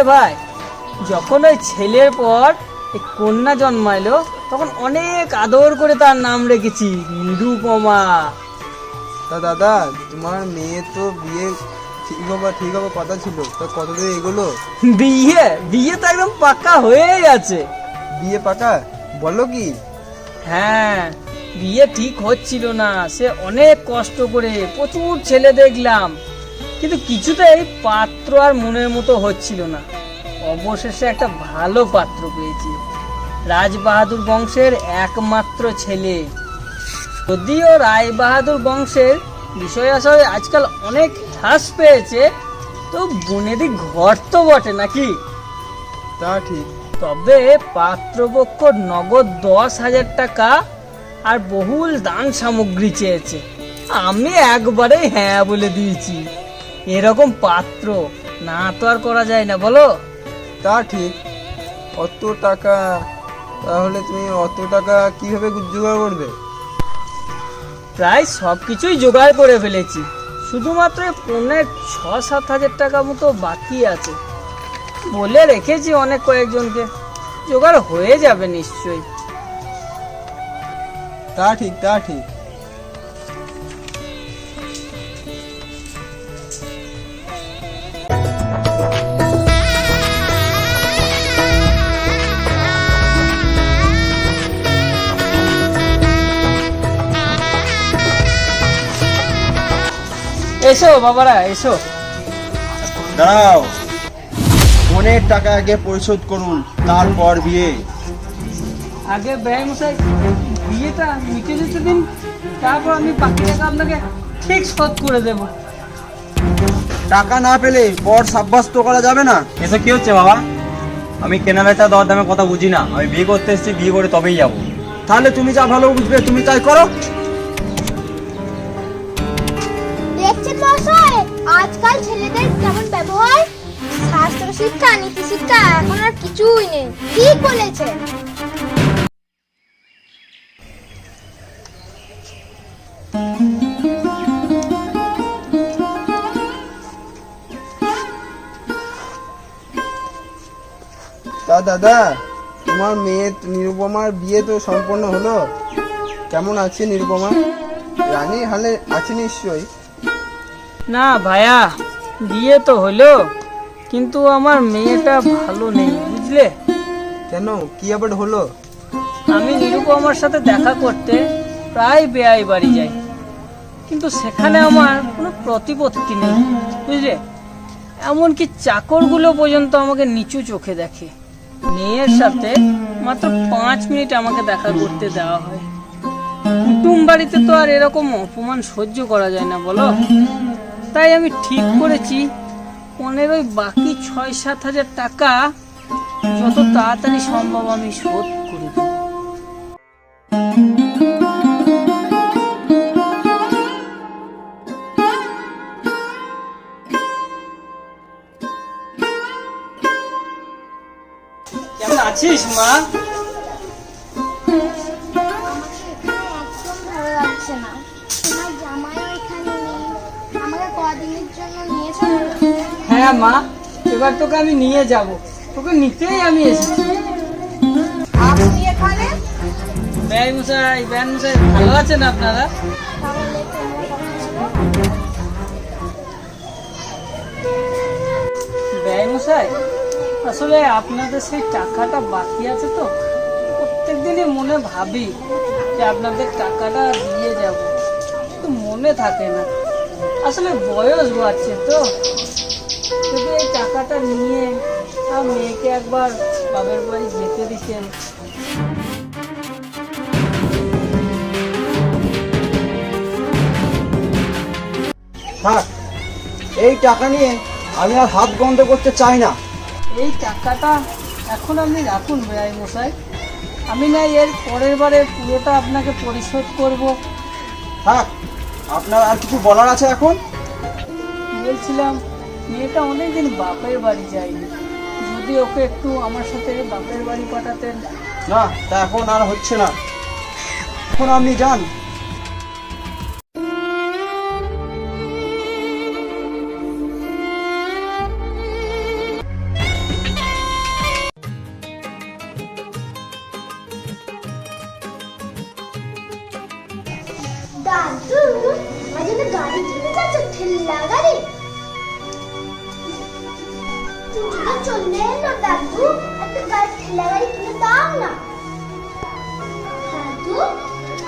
বুঝলে ভাই। যখন ওই ছেলের পর এই কন্যা জন্মাইলো তখন অনেক আদর করে তার নাম রেখেছি নিরুপমা তা দাদা তোমার মেয়ে তো বিয়ে ঠিক হবে ঠিক হবে কথা ছিল তা কতদূর এগুলো? বিয়ে বিয়ে তো একদম পাকা হয়েই আছে বিয়ে পাকা? বলো কি? হ্যাঁ বিয়ে ঠিক হচ্ছিল না সে অনেক কষ্ট করে প্রচুর ছেলে দেখলাম। কিন্তু কিছুতেই পাত্র আর মনের মতো হচ্ছিল না। অবশেষে একটা ভালো পাত্র পেয়েছি। রাজবাহাদুর বংশের একমাত্র ছেলে। যদিও রায় বাহাদুর বংশের বিষয় আশয় আজকাল অনেক হ্রাস পেয়েছে তো বনেদি ঘর তো বটে নাকি? তা ঠিক। তবে পাত্রপক্ষ নগদ দশ হাজার টাকা আর বহুল দান সামগ্রী চেয়েছে। আমি একবারেই হ্যাঁ বলে দিয়েছি। এরকম পাত্র না তো আর করা যায় না বলো। তা ঠিক। অত টাকা তাহলে তুমি অত টাকা কীভাবে জোগাড় করবে? প্রায় সব কিছুই জোগাড় করে ফেলেছি। শুধুমাত্র পণ্যের ছ সাত হাজার টাকা মতো বাকি আছে। বলে রেখেছি অনেক কয়েকজনকে। জোগাড় হয়ে যাবে নিশ্চয়ই। তা ঠিক তা ঠিক। এসো বাবারা এসো। দাঁড়াও। ফোনের টাকা আগে পরিশোধ করুন তারপর বিয়ে। আগে ব্যয় মশাই বিয়েটা মিটে যেতে দিন তারপর আমি বাকি টাকা আপনাকে ঠিক শোধ করে দেব। টাকা না পেলে পর সাব্যস্ত করা যাবে না। এসব কি হচ্ছে বাবা? আমি কেনা বেচা দর দামের কথা বুঝি না। আমি বিয়ে করতে এসেছি বিয়ে করে তবেই যাব। তাহলে তুমি যা ভালো বুঝবে তুমি তাই করো। আজকাল ছেলেদের কেমন ব্যবহার? শাস্ত্র শিক্ষা নীতি শিক্ষা এখন আর কিছুই নেই। ঠিক বলেছেন তা দাদা, তোমার মেয়ে নিরুপমার বিয়ে তো সম্পন্ন হলো। কেমন আছে নিরুপমা? রানীর হালে আছে নিশ্চয়ই। না ভাইয়া বিয়ে তো হলো কিন্তু আমার মেয়েটা ভালো নেই বুঝলে? কেন? কি আবার হলো? আমি নিরুপমার সাথে দেখা করতে প্রায় বেয়াই বাড়ি যাই কিন্তু সেখানে আমার কোনো প্রতিপত্তি নেই বুঝলে? এমনকি চাকরগুলো পর্যন্ত আমাকে নিচু চোখে দেখে। মেয়ের সাথে মাত্র পাঁচ মিনিট আমাকে দেখা করতে দেওয়া হয়। কুটুম বাড়িতে তো আর এরকম অপমান সহ্য করা যায় না বলো? তাই আমি ঠিক করেছি। পনেরোই বাকি ছয় সাত হাজার টাকা যত তাড়াতাড়ি সম্ভব আমি শোধ করে আছিস, মা? ভালো লাগছে না। হ্যাঁ মা, এবার তোকে আমি নিয়ে যাব। তোকে নিতেই আমি এসেছি। মশাই ভালো আছেন আপনারা? আসলে আপনাদের সেই টাকাটা বাকি আছে তো? প্রত্যেক দিনই মনে ভাবি যে আপনাদের টাকাটা দিয়ে যাব। কিন্তু মনে থাকে না। আসলে বয়স বাড়ছে তো। টাকাটা নিয়ে আর মেয়েকে একবার বাবার বাড়ি যেতে দিতেন। থাক এই টাকা নিয়ে আমি আর হাত বন্ধ করতে চাই না। এই টাকাটা এখন আপনি রাখুন ব্যয় মশাই। আমি না এর পরের বারে পুরোটা আপনাকে পরিশোধ করব। থাক আপনার আর কিছু বলার আছে এখন? বলছিলাম মেয়েটা অনেকদিন বাপের বাড়ি যায়নি। যদি ওকে একটু আমার সাথে বাপের বাড়ি পাঠাতেন। না তা এখন আর হচ্ছে না। এখন আপনি যান। দাদু গাড়ি ঠেলা গাড়ি? তুমি চলে এলো দাদু একটা গাড়ি ঠেলা গাড়ি কিনে দাও না দাদু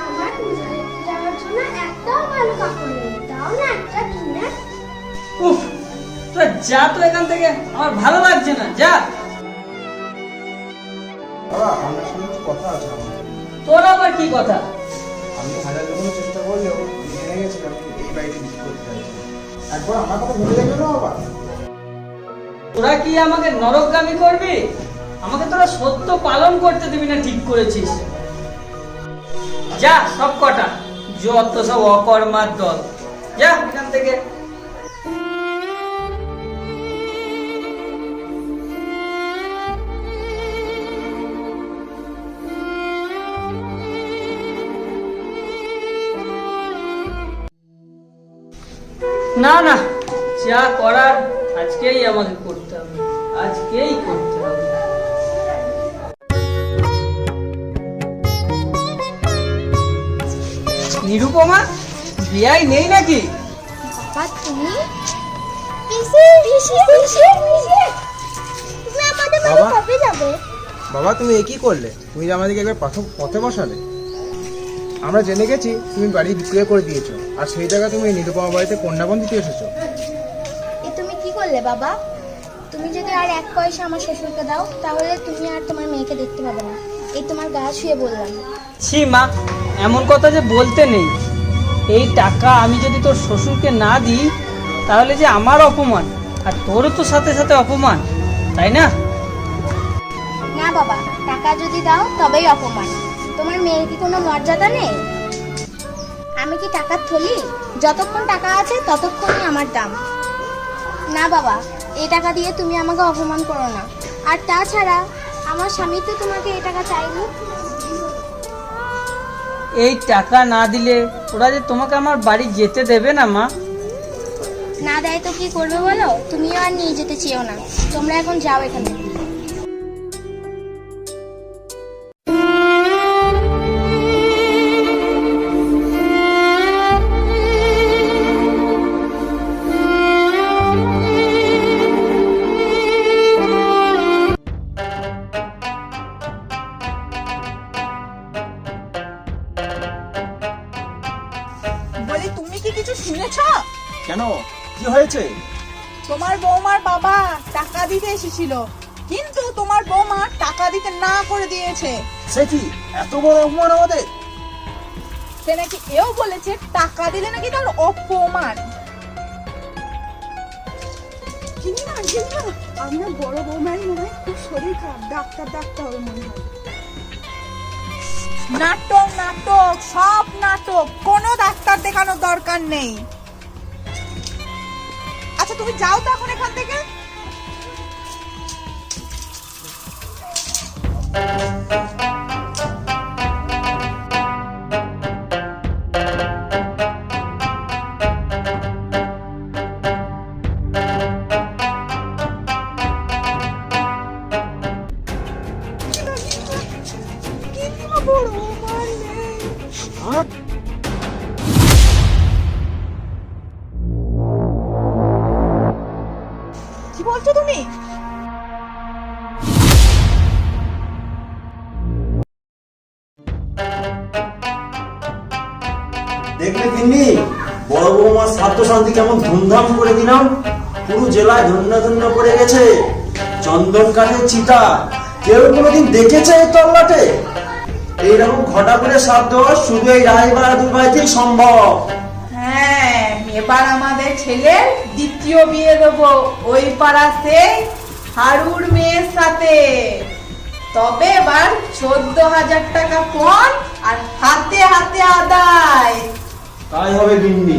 আমার পুজোতে যাওয়ার জন্য একটাও ভালো কাপড় নেই দাও না একটা কিনে উফ তোরা যা তো এখান থেকে আমার ভালো লাগছে না যা। বাবা আপনার সঙ্গে কিছু কথা আছে আমার। তোর আবার কি কথা? আমি হাজার যখন চেষ্টা করলেও আমি জেনে গেছিলাম এই বাড়িতে বিক্রি করতে চাইছি একবার আমার কথা ভেবে দেখবে না বাবা? তোরা কি আমাকে নরকগামী করবি? আমাকে তোরা সত্য পালন করতে দিবি না ঠিক করেছিস? যা, সব কটা। যত সব অকর্মার দল। যা, এখান থেকে। না না, যা করার আজকেই আমাকে করতে হবে। আজকেই করতে হবে। নিরুপমা বিয়াই নেই নাকি? বাবা তুমি? আমাদের বাবা? কবে যাবে? বাবা তুমি এ কি করলে? তুমি যে আমাদেরকে একবার পথ পথে বসালে। আমরা জেনে গেছি তুমি বাড়ি বিক্রয় করে দিয়েছ। আর সেই জায়গায় তুমি নিরুপমা বাড়িতে কন্যাবন দিতে এসেছ। করলে বাবা তুমি যদি আর এক পয়সা আমার শ্বশুরকে দাও তাহলে তুমি আর তোমার মেয়েকে দেখতে পাবে না। এই তোমার গা শুয়ে বললাম। ছি মা এমন কথা যে বলতে নেই। এই টাকা আমি যদি তোর শ্বশুরকে না দিই তাহলে যে আমার অপমান আর তোরও তো সাথে সাথে অপমান তাই না? না বাবা টাকা যদি দাও তবেই অপমান। তোমার মেয়ের কি কোনো মর্যাদা নেই? আমি কি টাকার থলি? যতক্ষণ টাকা আছে ততক্ষণই আমার দাম। না বাবা এই টাকা দিয়ে তুমি আমাকে অপমান করো না। আর তাছাড়া আমার স্বামী তো তোমাকে এই টাকা চাইনি এই টাকা না দিলে ওরা যে তোমাকে আমার বাড়ি যেতে দেবে না মা? না দেয় তো কি করবে বলো? তুমিও আর নিয়ে যেতে চেয়েও না। তোমরা এখন যাও এখান কেন? কি হয়েছে? তোমার বৌমার বাবা টাকা দিতে এসেছিল কিন্তু তোমার বৌমা টাকা দিতে না করে দিয়েছে। সে কি এত বড় অপমান আমাদের? সে নাকি এও বলেছে টাকা দিলে নাকি তার অপমান। কিন্তু না কিন্তু না বড় মনে হয় খুব শরীর খারাপ ডাক্তার ডাক্তার হবে মনে হয়। নাটক নাটক সব নাটক কোনো ডাক্তার দেখানোর দরকার নেই। তুমি যাও তো এখন এখান থেকে। কিন্তু দেখলে তিনি বড় বৌমার স্বার্থ শান্তি কেমন ধুমধাম করে দিলাম? পুরো জেলায় ধন্য ধন্য পড়ে গেছে। চন্দন কাঠের চিতা। কেউ কোনোদিন দেখেছে এই তল্লাটে এইরকম ঘটা করে দেওয়া শুধু এই সম্ভব। হ্যাঁ এবার আমাদের ছেলের দ্বিতীয় বিয়ে দেবো। ওই পাড়া সেই হারুর মেয়ের সাথে। তবে এবার চোদ্দ হাজার টাকা পণ আর হাতে হাতে আদায়। তাই হবে বিন্নি